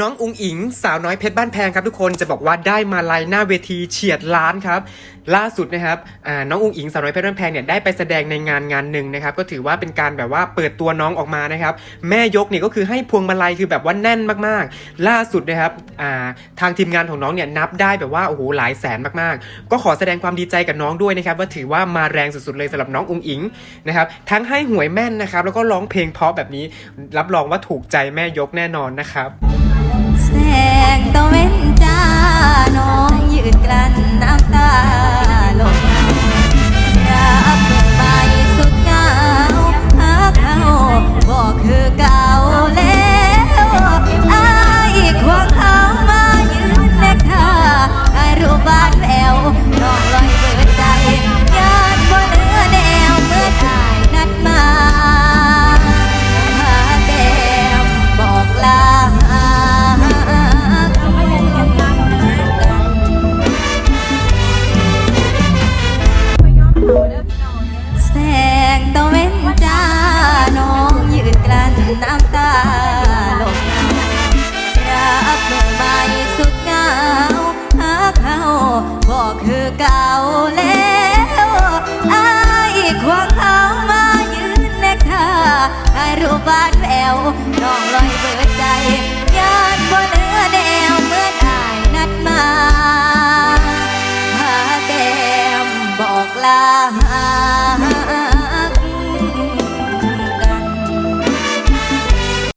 น้องอุงอิง สาวน้อยเพชรบ้านแพงครับทุกคนจะบอกว่าได้มาลายหน้าเวทีเฉียดล้านครับล่าสุดนะครับน้องอุงอิงสาวน้อยเพชรบ้านแพงเนี่ยได้ไปแสดงในงานงานหนึ่งนะครับก็ถือว่าเป็นการแบบว่าเปิดตัวน้องออกมานะครับแม่ยกเนี่ยก็คือให้พวงมาลัยคือแบบว่าแน่นมากๆ ล่าสุดนะครับทางทีมงานของน้องเนี่ยนับได้แบบว่าโอ้โหหลายแสนมากๆ ก็ขอแสดงความดีใจกับน้องด้วยนะครับว่าถือว่ามาแรงสุดๆเลยสำหรับน้องอุงอิงนะครับทั้งให้หวยแม่นนะครับแล้วก็ร้องเพลงเพราะแบบนี้รับรองว่าถูกใจแม่ยกแน่นอนนะครับ แสงตะเวน แสงตะเวนจาน้องยืนกลั้นน้ำตาลงรับมือใสุดเหงาหาเขาบอกคือเก่าแล้วอาควงเขามายืนนะค่ะถ่ายรูปบ้านแววน้องลอยเบิดใจยานบนเนื้วเมื่อตายนัดมาหาแต้มบอกลา